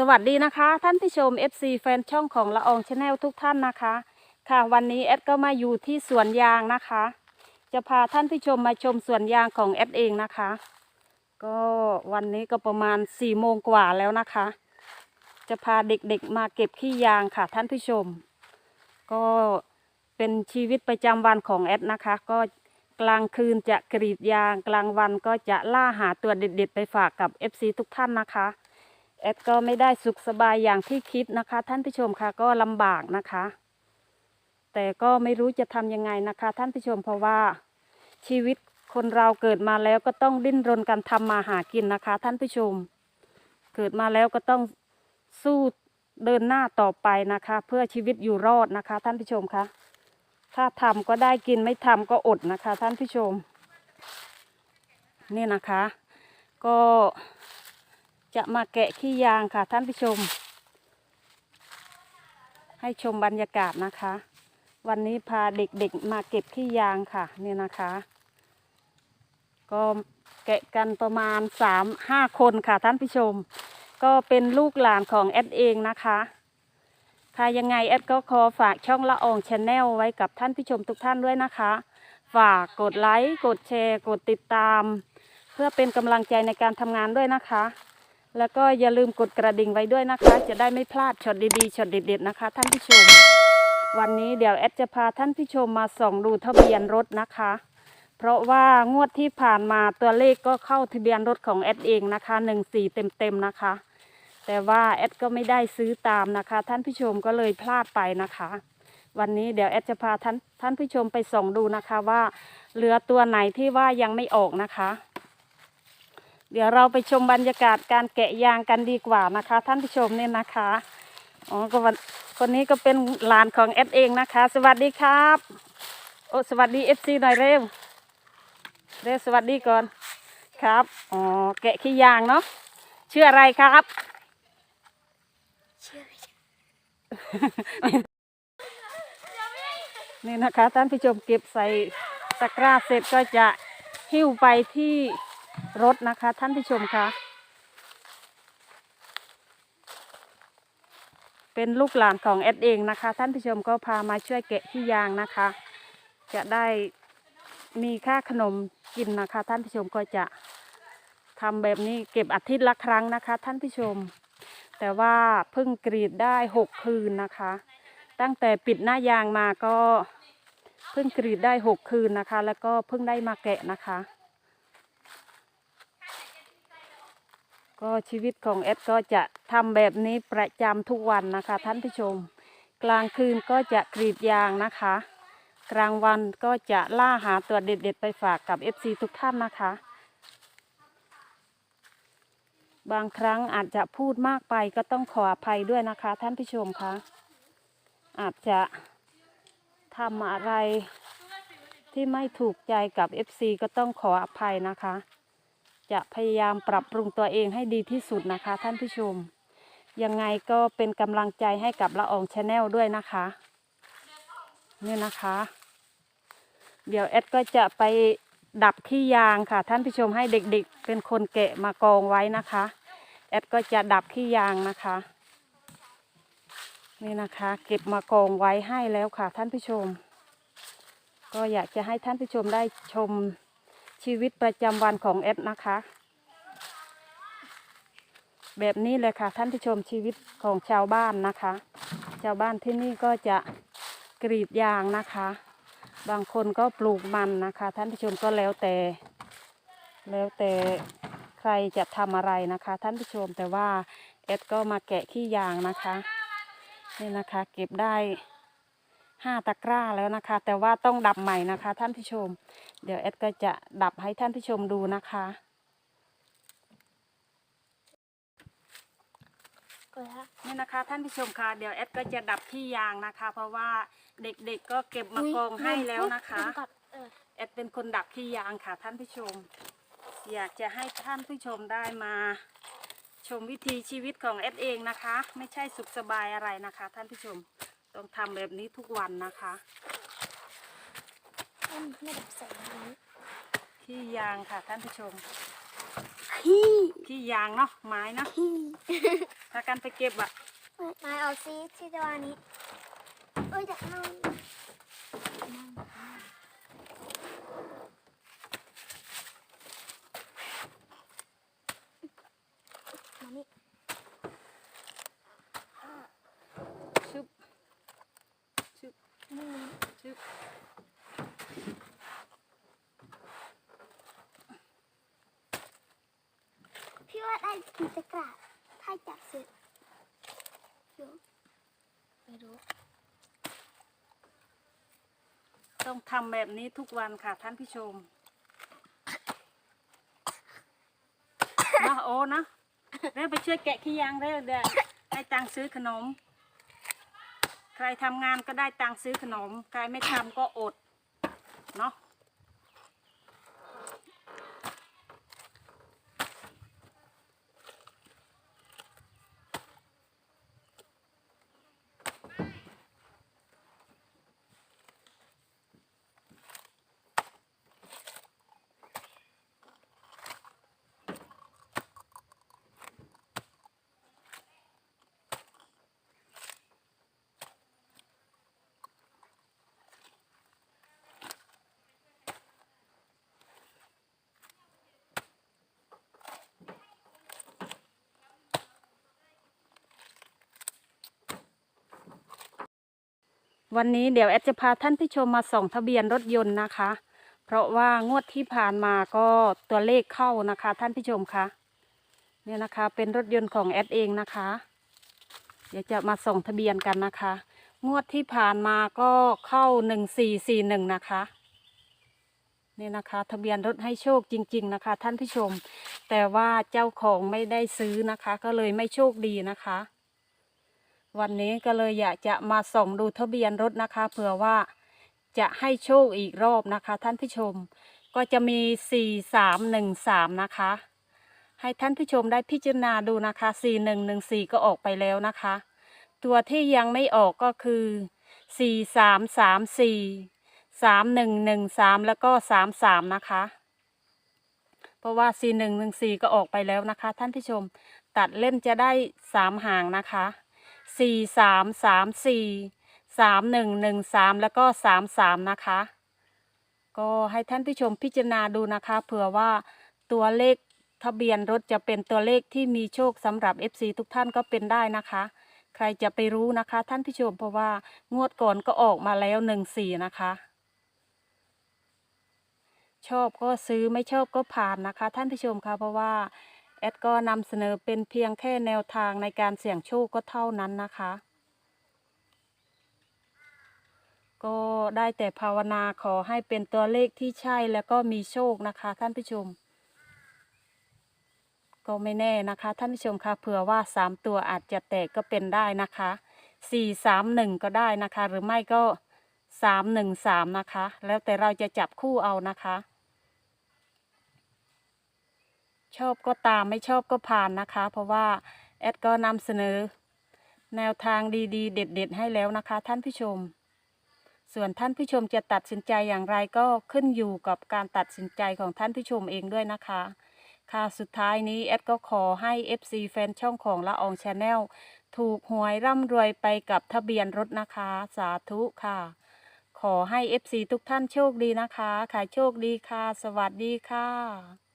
สวัสดีนะคะ ท่านผู้ชม FC แฟนช่องของละอองชาแนลทุกท่านนะคะ ค่ะวันนี้แอดก็มาอยู่ที่สวนยางนะคะ จะพาท่านผู้ชมมาชมสวนยางของแอดเองนะคะ ก็วันนี้ก็ประมาณ4ี่โมงกว่าแล้วนะคะ จะพาเด็กๆมาเก็บขี้ยางค่ะท่านผู้ชม ก็เป็นชีวิตประจำวันของแอดนะคะ ก็กลางคืนจะกรีดยาง กลางวันก็จะล่าหาตัวเด็ดๆไปฝากกับ FC ทุกท่านนะคะ แอดก็ไม่ได้สุขสบายอย่างที่คิดนะคะ ท่านผู้ชมค่ะก็ลำบากนะคะ แต่ก็ไม่รู้จะทำยังไงนะคะ ท่านผู้ชมเพราะว่าชีวิตคนเราเกิดมาแล้วก็ต้องดิ้นรนกันทำมาหากินนะคะ ท่านผู้ชม เกิดมาแล้วก็ต้องสู้เดินหน้าต่อไปนะคะ เพื่อชีวิตอยู่รอดนะคะ ท่านผู้ชมคะถ้าทำก็ได้กินไม่ทำก็อดนะคะ ท่านผู้ชม นี่นะคะ ก็ จะมาแกะขี้ยางค่ะท่านผู้ชม ให้ชมบรรยากาศนะคะ วันนี้พาเด็กๆมาเก็บขี้ยางค่ะนี่นะคะ ก็แกะกันประมาณสามห้าคนค่ะท่านผู้ชม ก็เป็นลูกหลานของแอดเองนะคะค่ะยังไงแอดก็ขอฝากช่องละอองชาแนลไว้กับท่านผู้ชมทุกท่านด้วยนะคะ ฝากกดไลค์ กดแชร์ กดติดตาม เพื่อเป็นกำลังใจในการทำงานด้วยนะคะ แล้วก็อย่าลืมกดกระดิ่งไว้ด้วยนะคะ จะได้ไม่พลาดช็อตดีๆช็อตเด็ดๆนะคะ ท่านผู้ชม วันนี้เดี๋ยวแอดจะพาท่านผู้ชมมาส่องดูทะเบียนรถนะคะ เพราะว่างวดที่ผ่านมาตัวเลขก็เข้าทะเบียนรถของแอดเองนะคะหนึ่งสี่เต็มๆนะคะ แต่ว่าแอดก็ไม่ได้ซื้อตามนะคะ ท่านผู้ชมก็เลยพลาดไปนะคะ วันนี้เดี๋ยวแอดจะพาท่านท่านผู้ชมไปส่องดูนะคะว่าเหลือตัวไหนที่ว่ายังไม่ออกนะคะ เดี๋ยวเราไปชมบรรยากาศการแกะยางกันดีกว่านะคะ ท่านผู้ชมเนี่ยนะคะอ๋อก็วันคนนี้ก็เป็นหลานของแอดเองนะคะ สวัสดีครับโอ้สวัสดีเอฟซีหน่อยเร็วเร็วสวัสดีก่อนครับอ๋อแกะขี้ยางเนาะชื่ออะไรครับนี่นะคะท่านผู้ชมเก็บใส่ตะกร้าเสร็จก็จะหิ้วไปที่ รถนะคะ ท่านผู้ชมคะเป็นลูกหลานของแอดเองนะคะ ท่านผู้ชมก็พามาช่วยแกะที่ยางนะคะ จะได้มีค่าขนมกินนะคะ ท่านผู้ชมก็จะทำแบบนี้เก็บอาทิตย์ละครั้งนะคะ ท่านผู้ชม แต่ว่าเพิ่งกรีดได้หกคืนนะคะ ตั้งแต่ปิดหน้ายางมาก็เพิ่งกรีดได้หกคืนนะคะ แล้วก็เพิ่งได้มาแกะนะคะ ก็ชีวิตของแอดก็จะทำแบบนี้ประจำทุกวันนะคะ ท่านผู้ชม กลางคืนก็จะกรีดยางนะคะ กลางวันก็จะล่าหาตัวเด็ดๆ ไปฝากกับ FC ทุกท่านนะคะ บางครั้งอาจจะพูดมากไปก็ต้องขออภัยด้วยนะคะ ท่านผู้ชมคะอาจจะทำอะไรที่ไม่ถูกใจกับ FC ก็ต้องขออภัยนะคะ จะพยายามปรับปรุงตัวเองให้ดีที่สุดนะคะ ท่านผู้ชม ยังไงก็เป็นกำลังใจให้กับละอองชาแนลด้วยนะคะนี่นะคะ เดี๋ยวแอดก็จะไปดับขี้ยางค่ะ ท่านผู้ชมให้เด็กๆ เป็นคนแกะมากองไว้นะคะ แอดก็จะดับขี้ยางนะคะนี่นะคะ เก็บมากองไว้ให้แล้วค่ะท่านผู้ชม ก็อยากจะให้ท่านผู้ชมได้ชม ชีวิตประจำวันของแอดนะคะ แบบนี้เลยค่ะท่านผู้ชมชีวิตของชาวบ้านนะคะ ชาวบ้านที่นี่ก็จะกรีดยางนะคะ บางคนก็ปลูกมันนะคะ ท่านผู้ชมก็แล้วแต่ แล้วแต่ใครจะทำอะไรนะคะ ท่านผู้ชมแต่ว่าแอดก็มาแกะขี้ยางนะคะ นี่นะคะ เก็บได้ ห้าตะกร้าแล้วนะคะ แต่ว่าต้องดับใหม่นะคะ ท่านผู้ชม เดี๋ยวแอดก็จะดับให้ท่านผู้ชมดูนะคะนี่นะคะท่านผู้ชมคะเดี๋ยวแอดก็จะดับที่ยางนะคะ เพราะว่าเด็กๆก็เก็บมากองให้แล้วนะคะเออแอดเป็นคนดับที่ยางค่ะท่านผู้ชม อยากจะให้ท่านผู้ชมได้มา ชมวิถีชีวิตของแอดเองนะคะ ไม่ใช่สุขสบายอะไรนะคะ ท่านผู้ชม ต้องทำแบบนี้ทุกวันนะคะมันไม่ดับแสงนี้ที่ยางค่ะท่านผู้ชมฮี่ที่ยางเนาะไม้เนาะฮี่ถ้ากันไปเก็บอะนายเอาซีที่ตัวนี้เอ้ยจะนั่งมานี่ ชุบชุบ นี่ ชุบ พี่ว่าได้กี่ตะกร้าถ้าจับเสร็จเดี๋ยวไม่รู้ ต้องทำแบบนี้ทุกวันค่ะท่านผู้ชม นะโอ้นะเร็วไปช่วยแกะขี้ยางเร็วเดี๋ยวได้ตังค์ซื้อขนม ใครทำงานก็ได้ตังค์ซื้อขนม ใครไม่ทำก็อด วันนี้เดี๋ยวแอดจะพาท่านผู้ชมมาส่องทะเบียนรถยนต์นะคะ เพราะว่างวดที่ผ่านมาก็ตัวเลขเข้านะคะ ท่านผู้ชมคะเนี่ยนะคะเป็นรถยนต์ของแอดเองนะคะ เดี๋ยวจะมาส่องทะเบียนกันนะคะ งวดที่ผ่านมาก็เข้าหนึ่งสี่สี่หนึ่งนะคะเนี่ยนะคะ ทะเบียนรถให้โชคจริง ๆนะคะ ท่านผู้ชม แต่ว่าเจ้าของไม่ได้ซื้อนะคะ ก็เลยไม่โชคดีนะคะ วันนี้ก็เลยอยากจะมาส่องดูทะเบียนรถนะคะเผื่อว่าจะให้โชคอีกรอบนะคะ ท่านผู้ชมก็จะมีสี่สามหนึ่งสามนะคะ ให้ท่านผู้ชมได้พิจารณาดูนะคะสี่หนึ่งหนึ่งสี่ก็ออกไปแล้วนะคะ ตัวที่ยังไม่ออกก็คือสี่สามสามสี่สามหนึ่งหนึ่งสามแล้วก็สามสามนะคะ เพราะว่าสี่หนึ่งหนึ่งสี่ก็ออกไปแล้วนะคะ ท่านผู้ชมตัดเล่นจะได้สามหางนะคะ สี่สามสามสี่สามหนึ่งหนึ่งสามแล้วก็สามสามนะคะ ก็ให้ท่านผู้ชมพิจารณาดูนะคะเผื่อว่าตัวเลขทะเบียนรถจะเป็นตัวเลขที่มีโชคสำหรับ FC ทุกท่านก็เป็นได้นะคะ ใครจะไปรู้นะคะ ท่านผู้ชมเพราะว่างวดก่อนก็ออกมาแล้วหนึ่งสี่นะคะ ชอบก็ซื้อไม่ชอบก็ผ่านนะคะ ท่านผู้ชมคะเพราะว่า ดก็นำเสนอเป็นเพียงแค่แนวทางในการเสี่ยงโชคก็เท่านั้นนะคะ ก็ได้แต่ภาวนาขอให้เป็นตัวเลขที่ใช่แล้วก็มีโชคนะคะ ท่านผู้ชม ก็ไม่แน่นะคะ ท่านผู้ชมคะเผื่อว่าสามตัวอาจจะแตกก็เป็นได้นะคะสี่สามหนึ่งก็ได้นะคะ หรือไม่ก็สามหนึ่งสามนะคะ แล้วแต่เราจะจับคู่เอานะคะ ชอบก็ตามไม่ชอบก็ผ่านนะคะ เพราะว่าแอดก็นำเสนอ แนวทางดีๆ เด็ด ๆ ให้แล้วนะคะ ท่านผู้ชม ส่วนท่านผู้ชมจะตัดสินใจอย่างไรก็ขึ้นอยู่กับการตัดสินใจของท่านผู้ชมเองด้วยนะคะ ค่ะสุดท้ายนี้แอดก็ขอให้ FC แฟนช่องของละอองชาแนลถูกหวยร่ำรวยไปกับทะเบียนรถนะคะ สาธุค่ะ ขอให้ FC ทุกท่านโชคดีนะคะค่ะโชคดีค่ะ สวัสดีค่ะ